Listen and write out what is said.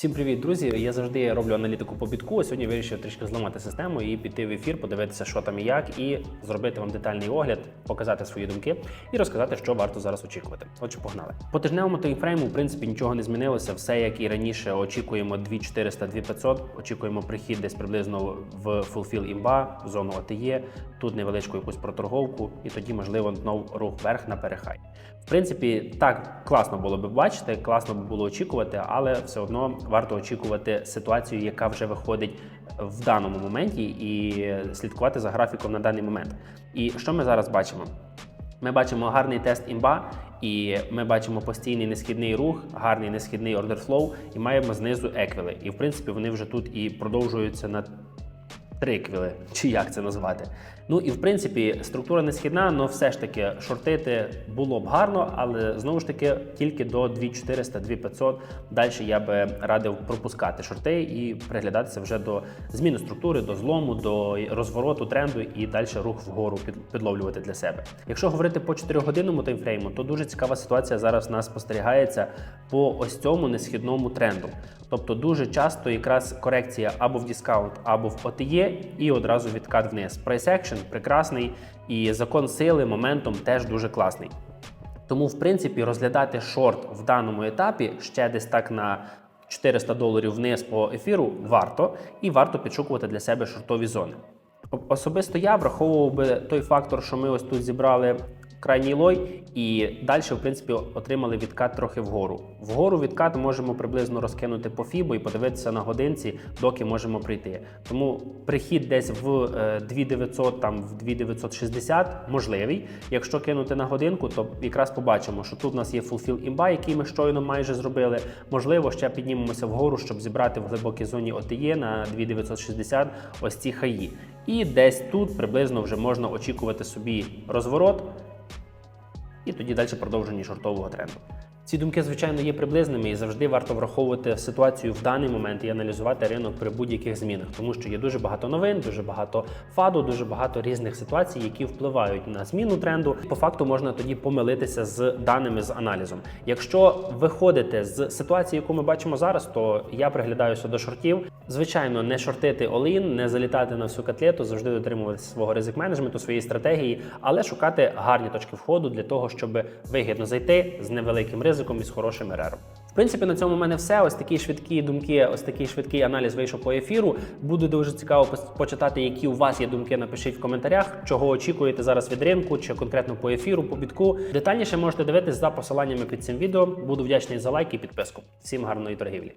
Всім привіт, друзі! Я завжди роблю аналітику по бітку. Сьогодні вирішив трішки зламати систему і піти в ефір, подивитися, що там і як, і зробити вам детальний огляд, показати свої думки і розказати, що варто зараз очікувати. Отже, погнали. По тижневому таймфрейму, в принципі, нічого не змінилося. Все як і раніше. Очікуємо 2400 2500 Очікуємо прихід десь приблизно в Fulfill імба, зону ОТЄ, тут невеличку якусь проторговку, і тоді, можливо, знов рух вверх на перехай. В принципі, так класно було би бачити, класно було очікувати, але все одно варто очікувати ситуацію, яка вже виходить в даному моменті, і слідкувати за графіком на даний момент. І що ми зараз бачимо? Ми бачимо гарний тест імба, і ми бачимо постійний несхідний рух, гарний несхідний ордерфлоу, і маємо знизу еквіли. І в принципі вони вже тут і продовжуються на триквіли, чи як це назвати. Ну і в принципі структура не східна, але все ж таки шортити було б гарно, але знову ж таки тільки до 2400 2500 Далі я би радив пропускати шорти і приглядатися вже до зміни структури, до злому, до розвороту тренду і далі рух вгору підловлювати для себе. Якщо говорити по 4-годинному таймфрейму, то дуже цікава ситуація зараз у нас спостерігається по ось цьому несхідному тренду. Тобто дуже часто якраз корекція або в дискаунт, або в OTE і одразу відкат вниз. Price action прекрасний, і закон сили моментом теж дуже класний. Тому, в принципі, розглядати шорт в даному етапі ще десь так на 400 доларів вниз по ефіру варто, і варто підшукувати для себе шортові зони. Особисто я враховував би той фактор, що ми ось тут зібрали крайній лой, і далі, в принципі, отримали відкат трохи вгору. Вгору відкат можемо приблизно розкинути по фібу і подивитися на годинці, доки можемо прийти. Тому прихід десь в е, 2900, там в 2960 можливий. Якщо кинути на годинку, то якраз побачимо, що тут у нас є fulfill імба, який ми щойно майже зробили. Можливо, ще піднімемося вгору, щоб зібрати в глибокій зоні OTE на 2960 ось ці хаї. І десь тут приблизно вже можна очікувати собі розворот і тоді далі продовження шортового тренду. Ці думки, звичайно, є приблизними і завжди варто враховувати ситуацію в даний момент і аналізувати ринок при будь-яких змінах, тому що є дуже багато новин, дуже багато фаду, дуже багато різних ситуацій, які впливають на зміну тренду. По факту можна тоді помилитися з даними з аналізом. Якщо виходите з ситуації, яку ми бачимо зараз, то я приглядаюся до шортів. Звичайно, не шортити олін, не залітати на всю котлету, завжди дотримуватися свого ризик менеджменту, своєї стратегії, але шукати гарні точки входу для того, щоб вигідно зайти з невеликим ризиком і з хорошим РР. В принципі, на цьому в мене все. Ось такі швидкі думки, ось такий швидкий аналіз вийшов по ефіру. Буде дуже цікаво почитати, які у вас є думки. Напишіть в коментарях, чого очікуєте зараз від ринку, чи конкретно по ефіру, по бітку. Детальніше можете дивитись за посиланнями під цим відео. Буду вдячний за лайк і підписку. Всім гарної торгівлі.